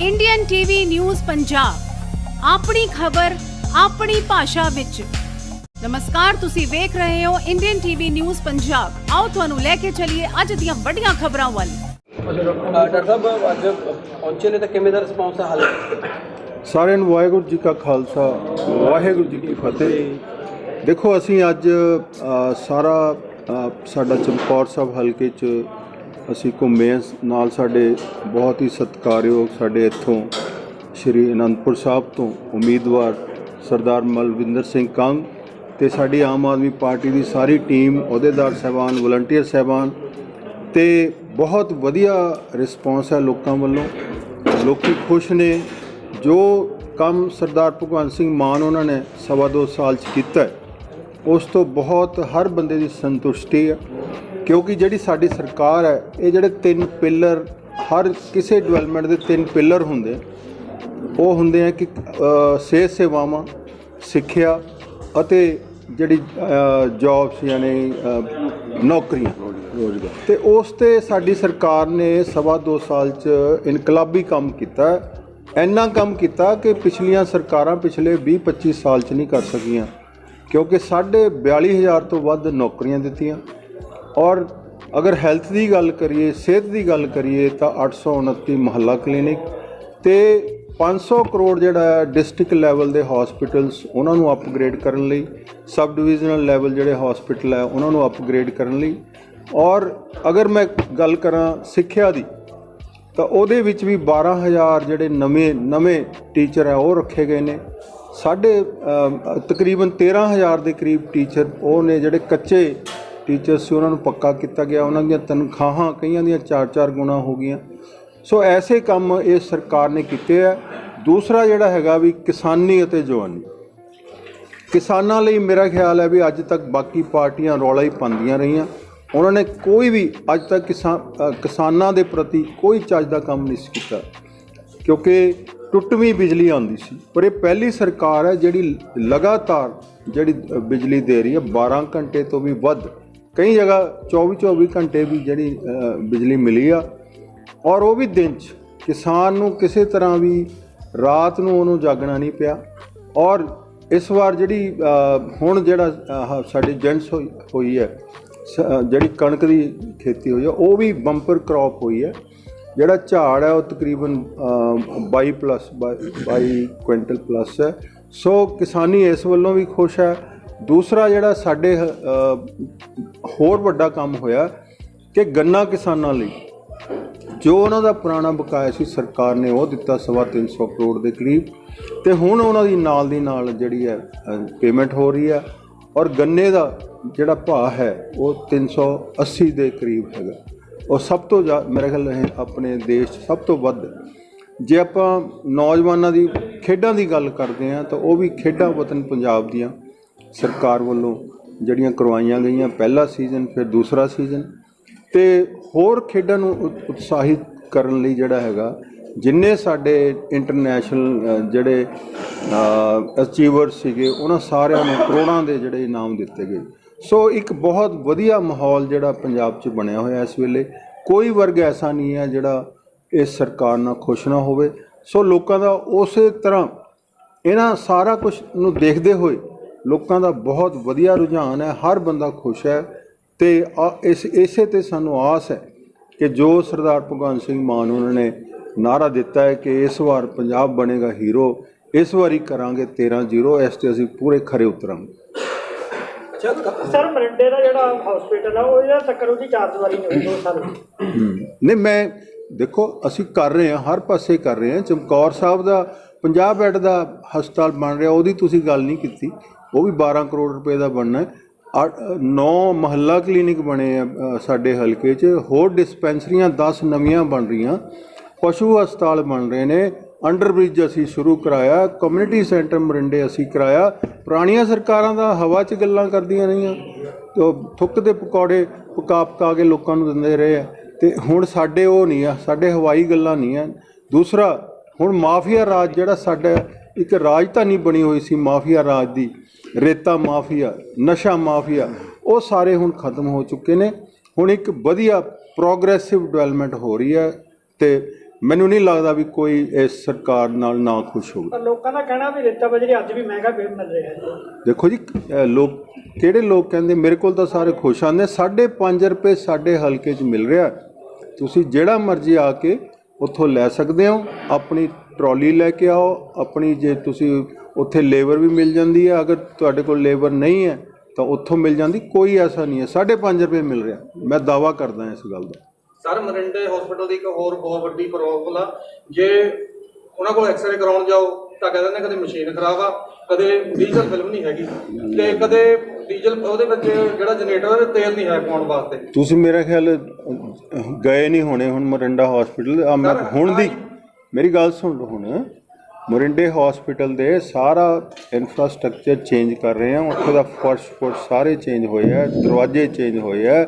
Indian TV news Punjab ਆਪਣੀ ਖਬਰ ਆਪਣੀ ਭਾਸ਼ਾ ਵਿੱਚ। ਨਮਸਕਾਰ ਤੁਸੀਂ ਵੇਖ ਰਹੇ ਹੋ ਇੰਡੀਅਨ ਟੀਵੀ ਨਿਊਜ਼ ਪੰਜਾਬ ਆਓ ਤੁਹਾਨੂੰ ਲੈ ਕੇ ਚੱਲੀਏ ਅੱਜ ਦੀਆਂ ਵੱਡੀਆਂ ਖਬਰਾਂ ਵੱਲ। ਡਾਕਟਰ ਸਾਹਿਬ ਅੱਜ ਪਹੁੰਚੇ ਨੇ ਤਾਂ ਕਿਵੇਂ ਦਾ ਰਿਸਪੌਂਸ ਹੈ ਹਾਲੇ? ਸਾਰਿਆਂ ਨੂੰ ਵਾਹਿਗੁਰੂ ਜੀ ਕਾ ਖਾਲਸਾ ਵਾਹਿਗੁਰੂ ਜੀ ਕੀ ਫਤਿਹ। ਦੇਖੋ ਅਸੀਂ ਅੱਜ ਸਾਰਾ ਸਾਡਾ ਚਮਕੌਰ ਸਾਹਿਬ ਹਲਕੇ 'ਚ ਅਸੀਂ ਘੁੰਮੇ ਹਾਂ। ਨਾਲ ਸਾਡੇ ਬਹੁਤ ਹੀ ਸਤਿਕਾਰਯੋਗ ਸਾਡੇ ਇੱਥੋਂ ਸ਼੍ਰੀ ਅਨੰਦਪੁਰ ਸਾਹਿਬ ਤੋਂ ਉਮੀਦਵਾਰ ਸਰਦਾਰ ਮਲਵਿੰਦਰ ਸਿੰਘ ਕੰਗ ਤੇ ਸਾਡੀ ਆਮ ਆਦਮੀ ਪਾਰਟੀ ਦੀ ਸਾਰੀ ਟੀਮ, ਅਹੁਦੇਦਾਰ ਸਹਿਬਾਨ, ਵਲੰਟੀਅਰ ਸਹਿਬਾਨ ਤੇ ਬਹੁਤ ਵਧੀਆ ਰਿਸਪੌਂਸ ਹੈ ਲੋਕਾਂ ਵੱਲੋਂ। ਲੋਕੀ ਖੁਸ਼ ਨੇ। ਜੋ ਕੰਮ ਸਰਦਾਰ ਭਗਵੰਤ ਸਿੰਘ ਮਾਨ ਉਹਨਾਂ ਨੇ ਸਵਾ ਦੋ ਸਾਲ ਚ ਕੀਤਾ ਉਸ ਤੋਂ ਬਹੁਤ ਹਰ ਬੰਦੇ ਦੀ ਸੰਤੁਸ਼ਟੀ ਹੈ। ਕਿਉਂਕਿ ਜਿਹੜੀ ਸਾਡੀ ਸਰਕਾਰ ਹੈ, ਇਹ ਜਿਹੜੇ ਤਿੰਨ ਪਿੱਲਰ ਹਰ ਕਿਸੇ ਡਿਵੈਲਪਮੈਂਟ ਦੇ ਤਿੰਨ ਪਿੱਲਰ ਹੁੰਦੇ, ਉਹ ਹੁੰਦੇ ਆ ਕਿ ਸਿਹਤ ਸੇਵਾਵਾਂ, ਸਿੱਖਿਆ ਅਤੇ ਜਿਹੜੀ ਜੌਬਸ ਯਾਨੀ ਨੌਕਰੀਆਂ। ਰੋਜ਼ਗਾਰ ਤੇ ਉਸ ਤੇ ਸਾਡੀ ਸਰਕਾਰ ਨੇ ਸਵਾ ਦੋ ਸਾਲ ਚ ਇਨਕਲਾਬੀ ਕੰਮ ਕੀਤਾ। ਇੰਨਾ ਕੰਮ ਕੀਤਾ ਕਿ ਪਿਛਲੀਆਂ ਸਰਕਾਰਾਂ ਪਿਛਲੇ 20-25 ਸਾਲ ਚ ਨਹੀਂ ਕਰ ਸਕੀਆਂ, ਕਿਉਂਕਿ ਸਾਢੇ 42000 ਤੋਂ ਵੱਧ ਨੌਕਰੀਆਂ ਦਿੱਤੀਆਂ। ਔਰ ਅਗਰ ਹੈਲਥ ਦੀ ਗੱਲ ਕਰੀਏ ਸਿਹਤ ਦੀ ਗੱਲ ਕਰੀਏ ਤਾਂ 829 ਮੁਹੱਲਾ ਕਲੀਨਿਕ ਤੇ 500 ਕਰੋੜ ਜਿਹੜਾ ਹੈ ਡਿਸਟ੍ਰਿਕਟ ਲੈਵਲ ਦੇ ਹਸਪੀਟਲਸ ਉਹਨਾਂ ਨੂੰ ਅਪਗ੍ਰੇਡ ਕਰਨ ਲਈ ਸਬ ਡਿਵੀਜ਼ਨਲ ਲੈਵਲ ਜਿਹੜੇ ਹਸਪੀਟਲ ਹੈ ਉਹਨਾਂ ਨੂੰ ਅਪਗ੍ਰੇਡ ਕਰਨ ਲਈ। ਔਰ ਅਗਰ ਮੈਂ ਗੱਲ ਕਰਾਂ ਸਿੱਖਿਆ ਦੀ ਤਾਂ ਉਹਦੇ ਵਿੱਚ ਵੀ 12000 ਜਿਹੜੇ ਨਵੇਂ ਨਵੇਂ ਟੀਚਰ ਹੈ ਉਹ ਰੱਖੇ ਗਏ ਨੇ। ਸਾਡੇ ਅਮ, ਤਕਰੀਬਨ 13000 ਦੇ ਕਰੀਬ ਟੀਚਰ ਉਹ ਨੇ ਜਿਹੜੇ ਕੱਚੇ ਟੀਚਰ ਸੀ, ਉਹਨਾਂ ਨੂੰ ਪੱਕਾ ਕੀਤਾ ਗਿਆ। ਉਹਨਾਂ ਦੀਆਂ ਤਨਖਾਹਾਂ ਕਈਆਂ ਦੀਆਂ 4-4 ਗੁਣਾ ਹੋ ਗਈਆਂ। ਸੋ ਐਸੇ ਕੰਮ ਇਹ ਸਰਕਾਰ ਨੇ ਕੀਤੇ ਆ। ਦੂਸਰਾ ਜਿਹੜਾ ਹੈਗਾ ਵੀ ਕਿਸਾਨੀ ਅਤੇ ਜਵਾਨੀ। ਕਿਸਾਨਾਂ ਲਈ ਮੇਰਾ ਖਿਆਲ ਹੈ ਵੀ ਅੱਜ ਤੱਕ ਬਾਕੀ ਪਾਰਟੀਆਂ ਰੌਲਾ ਹੀ ਪਾਉਂਦੀਆਂ ਰਹੀਆਂ। ਉਹਨਾਂ ਨੇ ਕੋਈ ਵੀ ਅੱਜ ਤੱਕ ਕਿਸਾਨ ਕਿਸਾਨਾਂ ਦੇ ਪ੍ਰਤੀ ਕੋਈ ਚੱਜ ਦਾ ਕੰਮ ਨਹੀਂ ਸੀ ਕੀਤਾ। ਕਿਉਂਕਿ ਟੁੱਟਵੀਂ ਬਿਜਲੀ ਆਉਂਦੀ ਸੀ। ਪਰ ਇਹ ਪਹਿਲੀ ਸਰਕਾਰ ਹੈ ਜਿਹੜੀ ਲਗਾਤਾਰ ਜਿਹੜੀ ਬਿਜਲੀ ਦੇ ਰਹੀ ਹੈ 12 ਘੰਟੇ ਤੋਂ ਵੀ ਵੱਧ ਕਈ ਜਗ੍ਹਾ 24 24 ਘੰਟੇ ਵੀ ਜਿਹੜੀ ਬਿਜਲੀ ਮਿਲੀ ਆ। ਔਰ ਉਹ ਵੀ ਦਿਨ 'ਚ ਕਿਸਾਨ ਨੂੰ ਕਿਸੇ ਤਰ੍ਹਾਂ ਵੀ ਰਾਤ ਨੂੰ ਉਹਨੂੰ ਜਾਗਣਾ ਨਹੀਂ ਪਿਆ। ਔਰ ਇਸ ਵਾਰ ਜਿਹੜੀ ਹੁਣ ਜਿਹੜਾ ਸਾਡੇ ਜੈਂਟਸ ਹੋਈ ਹੋਈ ਹੈ ਸ- ਜਿਹੜੀ ਕਣਕ ਦੀ ਖੇਤੀ ਹੋਈ ਹੈ ਉਹ ਵੀ ਬੰਪਰ ਕ੍ਰੌਪ ਹੋਈ ਹੈ। ਜਿਹੜਾ ਝਾੜ ਹੈ ਉਹ ਤਕਰੀਬਨ ਅ, 22 ਪਲੱਸ 22 ਕੁਇੰਟਲ ਪਲੱਸ ਹੈ। ਸੋ ਕਿਸਾਨੀ ਇਸ ਵੱਲੋਂ ਵੀ ਖੁਸ਼ ਹੈ। ਦੂਸਰਾ ਜਿਹੜਾ ਸਾਡੇ ਅ, ਹੋਰ ਵੱਡਾ ਕੰਮ ਹੋਇਆ ਕਿ ਗੰਨਾ ਕਿਸਾਨਾਂ ਲਈ ਜੋ ਉਹਨਾਂ ਦਾ ਪੁਰਾਣਾ ਬਕਾਇਆ ਸੀ ਸਰਕਾਰ ਨੇ ਉਹ ਦਿੱਤਾ ਸਵਾ ਤਿੰਨ ਸੌ ਕਰੋੜ ਦੇ ਕਰੀਬ ਤੇ ਹੁਣ ਉਹਨਾਂ ਦੀ ਨਾਲ ਦੀ ਨਾਲ ਜਿਹੜੀ ਹੈ ਪੇਮੈਂਟ ਹੋ ਰਹੀ ਹੈ ਔਰ ਗੰਨੇ ਦਾ ਜਿਹੜਾ ਭਾਅ ਹੈ ਉਹ 380 ਦੇ ਕਰੀਬ ਹੈਗਾ। ਔਰ ਸਭ ਤੋਂ ਜ਼ਿਆ- ਮੇਰੇ ਖਿਆਲ ਇਹ ਆਪਣੇ ਦੇਸ਼ 'ਚ ਸਭ ਤੋਂ ਵੱਧ। ਜੇ ਆਪਾਂ ਨੌਜਵਾਨਾਂ ਦੀ ਖੇਡਾਂ ਦੀ ਗੱਲ ਕਰਦੇ ਹਾਂ ਤਾਂ ਉਹ ਵੀ ਖੇਡਾਂ ਵਤਨ ਪੰਜਾਬ ਦੀਆਂ ਸਰਕਾਰ ਵੱਲੋਂ ਜਿਹੜੀਆਂ ਕਰਵਾਈਆਂ ਗਈਆਂ, ਪਹਿਲਾ ਸੀਜ਼ਨ ਫਿਰ ਦੂਸਰਾ ਸੀਜ਼ਨ ਤੇ ਹੋਰ ਖੇਡਾਂ ਨੂੰ ਉਤਸ਼ਾਹਿਤ ਕਰਨ ਲਈ ਜਿਹੜਾ ਹੈਗਾ, ਜਿੰਨੇ ਸਾਡੇ ਇੰਟਰਨੈਸ਼ਨਲ ਜਿਹੜੇ ਅਚੀਵਰ ਸੀਗੇ, ਉਹਨਾਂ ਸਾਰਿਆਂ ਨੂੰ ਕਰੋੜਾਂ ਦੇ ਜਿਹੜੇ ਇਨਾਮ ਦਿੱਤੇ ਗਏ। ਸੋ ਇੱਕ ਬਹੁਤ ਵਧੀਆ ਮਾਹੌਲ ਜਿਹੜਾ ਪੰਜਾਬ 'ਚ ਬਣਿਆ ਹੋਇਆ ਇਸ ਵੇਲੇ। ਕੋਈ ਵਰਗ ਐਸਾ ਨਹੀਂ ਹੈ ਜਿਹੜਾ ਇਸ ਸਰਕਾਰ ਨਾਲ ਖੁਸ਼ ਨਾ ਹੋਵੇ। ਸੋ ਲੋਕਾਂ ਦਾ ਉਸੇ ਤਰ੍ਹਾਂ ਇਹਨਾਂ ਸਾਰਾ ਕੁਝ ਨੂੰ ਦੇਖਦੇ ਹੋਏ ਲੋਕਾਂ ਦਾ ਬਹੁਤ ਵਧੀਆ ਰੁਝਾਨ ਹੈ ਹਰ ਬੰਦਾ ਖੁਸ਼ ਹੈ ਤੇ ਆ- ਇਸ ਇਸੇ ਤੇ ਸਾਨੂੰ ਆਸ ਹੈ ਕਿ ਜੋ ਸਰਦਾਰ ਭਗਵੰਤ ਸਿੰਘ ਮਾਨ ਉਹਨਾਂ ਨੇ ਨਾਰਾ ਦਿੱਤਾ ਹੈ ਕਿ ਇਸ ਵਾਰ ਪੰਜਾਬ ਬਣੇਗਾ ਹੀਰੋ ਇਸ ਵਾਰੀ ਕਰਾਂਗੇ 13-0 ਇਸ ਤੇ ਅਸੀਂ ਪੂਰੇ ਖਰੇ ਉਤਰਾਂਗੇ। ਸਰ ਮਰਿੰਡੇ ਦਾ ਜਿਹੜਾ ਹਸਪੀਟਲ ਆ ਉਹ ਇਹਦਾ ਤੱਕਰ ਉਹਦੀ ਚਾਰ ਦੀਵਾਰੀ ਨਹੀਂ ਹੋਈ ਦੋ ਸਾਲ ਨਹੀਂ ਮੈਂ ਦੇਖੋ ਅਸੀਂ ਕਰ ਰਹੇ ਹਾਂ ਹਰ ਪਾਸੇ ਕਰ ਰਹੇ ਹਾਂ। ਚਮਕੌਰ ਸਾਹਿਬ ਦਾ 50 ਬੈੱਡ ਦਾ ਹਸਪਤਾਲ ਬਣ ਰਿਹਾ ਉਹਦੀ ਤੁਸੀਂ ਗੱਲ ਨਹੀਂ ਕੀਤੀ। ਉਹ ਵੀ 12 ਕਰੋੜ ਰੁਪਏ ਦਾ ਬਣਨਾ ਹੈ। 9 ਮਹੱਲਾ ਕਲੀਨਿਕ ਬਣੇ ਆ ਸਾਡੇ ਹਲਕੇ 'ਚ। ਹੋਰ ਡਿਸਪੈਂਸਰੀਆਂ 10 ਨਵੀਆਂ ਬਣ ਰਹੀਆਂ। ਪਸ਼ੂ ਹਸਪਤਾਲ ਬਣ ਰਹੇ ਨੇ। ਅੰਡਰ ਬ੍ਰਿਜ ਅਸੀਂ ਸ਼ੁਰੂ ਕਰਾਇਆ। ਕਮਿਊਨਿਟੀ ਸੈਂਟਰ ਮਰਿੰਡੇ ਅਸੀਂ ਕਰਾਇਆ। ਪੁਰਾਣੀਆਂ ਸਰਕਾਰਾਂ ਦਾ ਹਵਾ 'ਚ ਗੱਲਾਂ ਕਰਦੀਆਂ ਰਹੀਆਂ। ਤੇ ਥੁੱਕ ਦੇ ਪਕੌੜੇ ਪਕਾ ਪਕਾ ਕੇ ਲੋਕਾਂ ਨੂੰ ਦਿੰਦੇ ਰਹੇ ਆ। ਤੇ ਹੁਣ ਸਾਡੇ ਉਹ ਨਹੀਂ ਆ। ਸਾਡੇ ਹਵਾਈ ਗੱਲਾਂ ਨਹੀਂ ਆ। ਦੂਸਰਾ, ਹੁਣ ਮਾਫੀਆ ਰਾਜ ਜਿਹੜਾ ਸਾਡਾ ਇੱਕ ਰਾਜਧਾਨੀ ਬਣੀ ਹੋਈ ਸੀ ਮਾਫੀਆ ਰਾਜ ਦੀ ਰੇਤਾ ਮਾਫੀਆ ਨਸ਼ਾ ਮਾਫੀਆ ਉਹ ਸਾਰੇ ਹੁਣ ਖਤਮ ਹੋ ਚੁੱਕੇ ਨੇ। ਹੁਣ ਇੱਕ ਵਧੀਆ ਪ੍ਰੋਗਰੈਸਿਵ ਡਿਵੈਲਪਮੈਂਟ ਹੋ ਰਹੀ ਹੈ ਤੇ ਮੈਨੂੰ ਨਹੀਂ ਲੱਗਦਾ ਵੀ ਕੋਈ ਇਸ ਸਰਕਾਰ ਨਾਲ ਨਾ ਖੁਸ਼ ਹੋਵੇ। ਪਰ ਲੋਕਾਂ ਦਾ ਕਹਿਣਾ ਵੀ ਰੇਤਾ ਬਜਰੀ ਅੱਜ ਵੀ ਮਹਿੰਗਾ ਬਿਲ ਮਿਲ ਰਿਹਾ ਹੈ। ਦੇਖੋ ਜੀ ਅਹ ਲੋਕ ਕਿਹੜੇ ਲੋਕ ਕਹਿੰਦੇ ਮੇਰੇ ਕੋਲ ਤਾਂ ਸਾਰੇ ਖੁਸ਼ ਆਂਦੇ 5.5 ਰੁਪਏ ਸਾਡੇ ਹਲਕੇ 'ਚ ਮਿਲ ਰਿਹਾ। ਤੁਸੀਂ ਜਿਹੜਾ ਮਰਜ਼ੀ ਆ ਕੇ ਉੱਥੋਂ ਲੈ ਸਕਦੇ ਹੋ ਆਪਣੀ ਟਰਾਲੀ ਲੈ ਕੇ ਆਓ ਆਪਣੀ ਜੇ ਤੁਸੀਂ ਉੱਥੇ ਲੇਬਰ ਵੀ ਮਿਲ ਜਾਂਦੀ ਹੈ ਅਗਰ ਤੁਹਾਡੇ ਕੋਲ ਲੇਬਰ ਨਹੀਂ ਹੈ ਤਾਂ ਉੱਥੋਂ ਮਿਲ ਜਾਂਦੀ ਕੋਈ ਐਸਾ ਨਹੀਂ ਹੈ। 5.5 ਰੁਪਏ ਮਿਲ ਰਿਹਾ। ਮੈਂ ਦਾਵਾ ਕਰਦਾ ਇਸ ਗੱਲ ਦਾ। ਸਰ ਮਰਿੰਡੇ ਹਸਪੀਟਲ ਦੀ ਇੱਕ ਹੋਰ ਬਹੁਤ ਵੱਡੀ ਪ੍ਰੋਬਲਮ ਆ। ਜੇ ਉਹਨਾਂ ਕੋਲ ਐਕਸਰੇ ਕਰਾਉਣ ਜਾਓ ਤਾਂ ਕਹਿੰਦੇ ਨੇ ਕਦੇ ਮਸ਼ੀਨ ਖਰਾਬ ਆ ਕਦੇ ਡੀਜ਼ਲ ਫਿਲਮ ਨਹੀਂ ਹੈਗੀ ਤੇ ਕਦੇ ਡੀਜ਼ਲ ਉਹਦੇ ਵਿੱਚ ਜਿਹੜਾ ਜਨਰੇਟਰ ਤੇਲ ਨਹੀਂ ਹੈ ਪਾਉਣ ਵਾਸਤੇ। ਤੁਸੀਂ ਮੇਰਾ ਖਿਆਲ ਗਏ ਨਹੀਂ ਹੋਣੇ ਹੁਣ ਮੋਰਿੰਡਾ ਹਸਪੀਟਲ ਆ ਮੈਂ ਹੁਣ ਦੀ ਮੇਰੀ ਗੱਲ ਸੁਣ ਲਓ ਹੁਣ। ਮੋਰਿੰਡੇ ਹਸਪੀਟਲ ਦੇ ਸਾਰਾ ਇਨਫਰਾਸਟ੍ਰਕਚਰ ਚੇਂਜ ਕਰ ਰਹੇ ਆ। ਉੱਥੇ ਦਾ ਫਰਸ਼ ਫੁਰਸ਼ ਸਾਰੇ ਚੇਂਜ ਹੋਏ ਆ ਦਰਵਾਜ਼ੇ ਚੇਂਜ ਹੋਏ ਆ।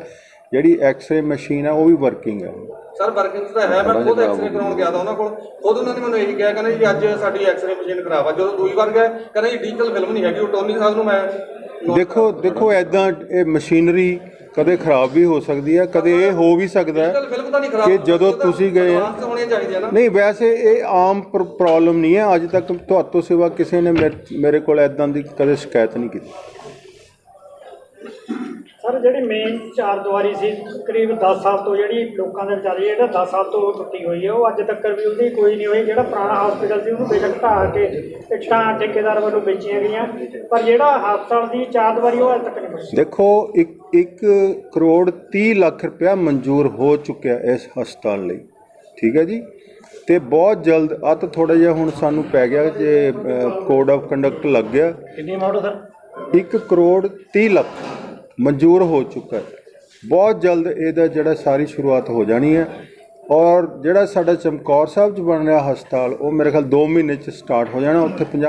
ਜਿਹੜੀ ਐਕਸ-ਰੇ ਮਸ਼ੀਨ ਆ ਉਹ ਵੀ ਵਰਕਿੰਗ ਹੈ ਸਰ ਵਰਕਿੰਗ ਤਾਂ ਹੈ ਮੈਂ ਖੁਦ ਐਕਸਰੇ ਕਰਾਉਣ ਗਿਆ ਤਾਂ ਉਹਨਾਂ ਕੋਲ। ਖੁਦ ਉਹਨਾਂ ਨੇ ਮੈਨੂੰ ਇਹੀ ਕਿਹਾ ਕਹਿੰਦੇ ਜੀ ਅੱਜ ਸਾਡੀ ਐਕਸਰੇ ਮਸ਼ੀਨ ਖਰਾਬ ਆ। ਜਦੋਂ ਦੂਈ ਵਾਰ ਗਏ ਕਹਿੰਦੇ ਜੀ ਡੀਜ਼ਲ ਫਿਲਮ ਨਹੀਂ ਹੈਗੀ ਉਹ ਟੋਨੀ ਸਾਹਿਬ ਨੂੰ ਮੈਂ ਦੇਖੋ ਦੇਖੋ ਐਦਾਂ ਇਹ ਮਸ਼ੀਨਰੀ ਕਦੇ ਖਰਾਬ ਵੀ ਹੋ ਸਕਦੀ ਹੈ ਕਦੇ ਇਹ ਹੋ ਵੀ ਸਕਦਾ ਹੈ ਕਿ ਜਦੋਂ ਤੁਸੀਂ ਗਏ ਨਹੀਂ ਵੈਸੇ ਇਹ ਆਮ ਪ੍ਰੋਬਲਮ ਨਹੀਂ ਹੈ। ਅੱਜ ਤੱਕ ਤੁਹਾਤੋਂ ਸਿਵਾ ਕਿਸੇ ਨੇ ਮੇਰੇ ਕੋਲ ਐਦਾਂ ਦੀ ਕਦੇ ਸ਼ਿਕਾਇਤ ਨਹੀਂ ਕੀਤੀ। ਸਰ ਜਿਹੜੀ ਮੇਨ ਚਾਰ ਦੀਵਾਰੀ ਸੀ ਕਰੀਬ 10 ਸਾਲ ਤੋਂ ਜਿਹੜੀ ਲੋਕਾਂ ਦੇ ਵਿਚਾਰੇ ਜਿਹੜਾ 10 ਸਾਲ ਤੋਂ ਟੁੱਟੀ ਹੋਈ ਹੈ ਉਹ ਅੱਜ ਤੱਕ ਵੀ ਉਹਦੀ ਕੋਈ ਨਹੀਂ ਹੋਈ। ਜਿਹੜਾ ਪੁਰਾਣਾ ਹਸਪੀਟਲ ਸੀ ਉਹਨੂੰ ਬੇਸ਼ੱਕ ਢਾਹ ਕੇ ਇੱਟਾਂ ਠੇਕੇਦਾਰ ਵੱਲੋਂ ਵੇਚੀਆਂ ਗਈਆਂ। ਪਰ ਜਿਹੜਾ ਹਸਪਤਾਲ ਦੀ ਚਾਰ ਦੀਵਾਰੀ ਉਹ ਅੱਜ ਤੱਕ ਨਹੀਂ ਬਣੀ। ਦੇਖੋ ਇੱਕ 1 ਕਰੋੜ 30 ਲੱਖ ਰੁਪਇਆ ਮਨਜ਼ੂਰ ਹੋ ਚੁੱਕਿਆ ਇਸ ਹਸਪਤਾਲ ਲਈ। ਠੀਕ ਹੈ ਜੀ? ਤੇ ਬਹੁਤ ਜਲਦ ਆ ਤਾਂ ਥੋੜਾ ਜਿਹਾ ਹੁਣ ਸਾਨੂੰ ਪੈ ਗਿਆ ਜੇ ਕੋਡ ਆਫ ਕੰਡਕਟ ਲੱਗ ਗਿਆ। ਕਿੰਨੀ ਅਮਾਉਂਟ ਸਰ? 1 ਕਰੋੜ 30 ਲੱਖ। ਮਨਜ਼ੂਰ ਹੋ ਚੁੱਕਾ ਹੈ ਬਹੁਤ ਜਲਦ ਇਹਦਾ ਜਿਹੜਾ ਸਾਰੀ ਸ਼ੁਰੂਆਤ ਹੋ ਜਾਣੀ ਹੈ ਔਰ ਜਿਹੜਾ ਸਾਡਾ ਚਮਕੌਰ ਸਾਹਿਬ 'ਚ ਬਣ ਰਿਹਾ ਹਸਪਤਾਲ ਉਹ ਮੇਰੇ ਖਿਆਲ 2 ਮਹੀਨੇ 'ਚ ਸਟਾਰਟ ਹੋ ਜਾਣਾ ਉੱਥੇ ਪੰਜਾਹ